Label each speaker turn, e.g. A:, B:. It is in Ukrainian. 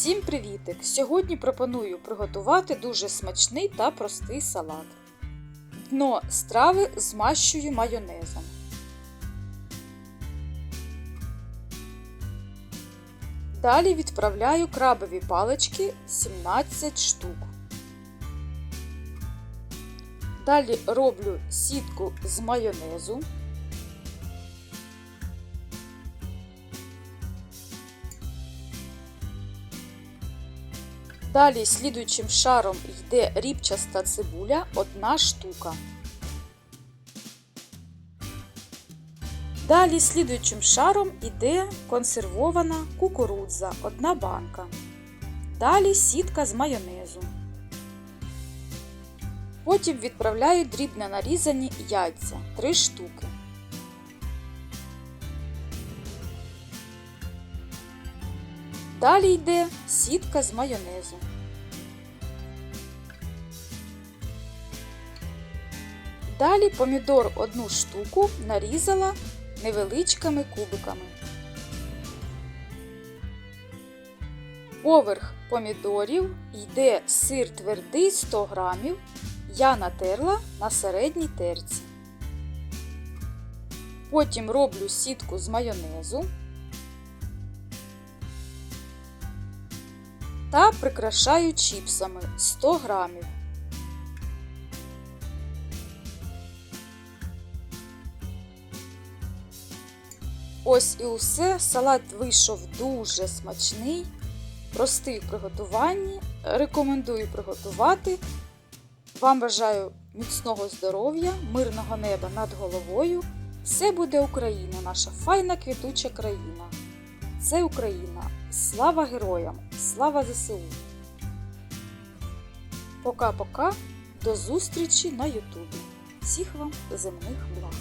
A: Всім привітик! Сьогодні пропоную приготувати дуже смачний та простий салат. Дно страви змащую майонезом. Далі відправляю крабові палички 17 штук. Далі роблю сітку з майонезу. Далі слідуючим шаром йде рібчаста цибуля одна штука. Далі слідуючим шаром йде консервована кукурудза одна банка. Далі сітка з майонезу. Потім відправляю дрібно нарізані яйця 3 штуки. Далі йде сітка з майонезу. Далі помідор одну штуку нарізала невеличкими кубиками. Поверх помідорів йде сир твердий 100 грамів. Я натерла на середній терці. Потім роблю сітку з майонезу. Та прикрашаю чіпсами 100 грамів. Ось і усе. Салат вийшов дуже смачний, простий в приготуванні. Рекомендую приготувати. Вам бажаю міцного здоров'я, мирного неба над головою. Все буде Україна, наша файна квітуча країна. Це Україна. Слава героям! Слава ЗСУ! Пока-пока. До зустрічі на Ютубі. Всіх вам земних благ!